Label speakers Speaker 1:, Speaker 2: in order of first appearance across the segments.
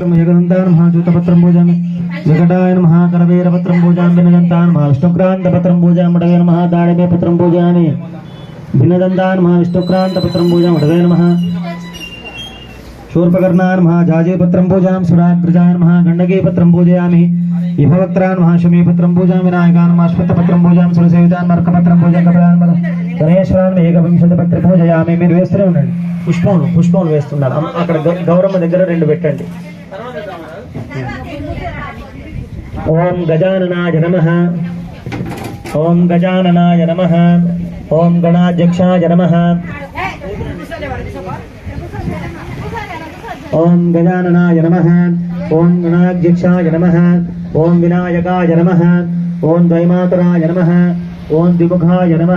Speaker 1: ఏకదంతాన్ మహాజూతపత్రం పూజామి వికటాయ నమః కరవీరపత్రం భిన్నదంతాన్ మహా విష్ణుక్రాంతపత్రం పూజామి మడవే దాడిమే పత్రం పూజామి భిన్నదంతాన్ మహా విష్ణుక్రాంతపత్రం పూజామి మడవే నమః శూర్పకర్ణాన్ మహా జాజీపత్రం పూజాం సురాగ్రజాన్ మహా గండకీపత్రం పూజయామి ఇహవక్త్రాన్ మహాశమీపత్రం పూజామి వినాయకాన్ మహాశ్వత్థపత్రం పూజాం సురసేవితాన్ మర్కపత్రం పూజాం పూజయామి మీరు వేస్తూనే ఉండండి। పుష్పములు పుష్పములు వేస్తున్నారు. అక్కడ గౌ- గౌరమ్మ దగ్గర రెండు పెట్టండి. ఓం గజాననాయ నమ ఓం గజాననాయ నమ ఓం గణాధ్యక్షాయ నమ ఓం గజాననాయ నమ ఓం గణాధ్యక్షాయ నమ ఓం వినాయకాయ నమ ఓం ద్వైమాతరాయ నమ ఓం ద్విముఖాయ నమ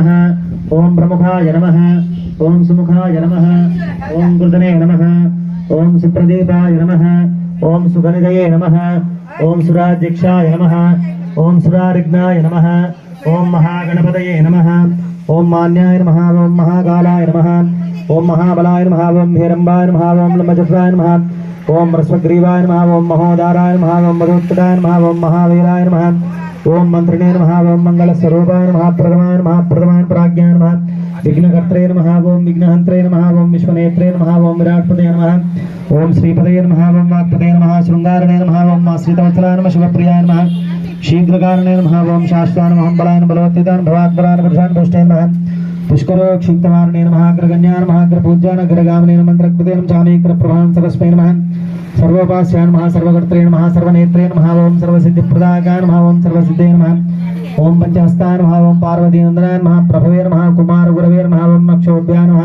Speaker 1: ఓం ప్రముఖాయ నమ ఓం సుముఖాయ నమ ఓం కృతనే నమ ఓం సుప్రదీపాయ నమ ఓం సుగనిదయే నమ. ఓం సురాధ్యక్షాయ నమ. ఓం సురారిఘ్నాయ నమ. ఓం మహాగణపతయే నమ. ఓం మాన్యాయ నమ. ఓం మహాకాలాయ నమ. ఓం మహాబలాయ నమ. ఓం భీరంబాయ నమ. ఓం లంబచక్రాయ నమ. ఓం హ్రస్వగ్రీవాయ నమ ఓం మహోదారాయ నమ ఓం మధోత్కటాయ నమ ఓం మహావీరాయ నమ ఓం మంత్రిణే నమ ఓం మంగళస్వరూపాయ నమ ప్రథమాయ నమ ప్రథమాయ ప్రాజ్ఞాయ నమ విఘ్నకర్త్రే నమ ఓం విఘ్నహంత్రే నమ ఓం విశ్వనేత్రే నమ ఓం విరాట్పదే నమ ఓం శ్రీపదే నమ ఓం వాక్పదే నమ శృంగారణే నమ ఓం ఆశ్రితవత్సలాయ నమ శివప్రియాయ నమ శీఘ్రకారణే నమ ఓం శాశ్వాన మహం బలాయన బలవత్తితాన్ భవాత్పరాన్ పురుషాన్ పుష్టే నమ పుష్కరోక్షిక్తమారణే నమ అగ్రగణ్యా నమ అగ్రపూజ్యాన్ అగ్రగామినే నమ మంత్రకృతే నమ చామీకర ప్రభాం సరస్మై నమ సర్వోపాస్యాన్ మహా మహాసర్వనేత్రేణ మహావం సర్వనేత్రే నమ ఓం సర్వసిద్ధిప్రదాకాయ నమ ఓం సర్వసిద్ధే నమ ఓం పంచహస్తాయ నమ ఓం పార్వతీనందనాయ నమ ప్రభవే నమ కుమార నమ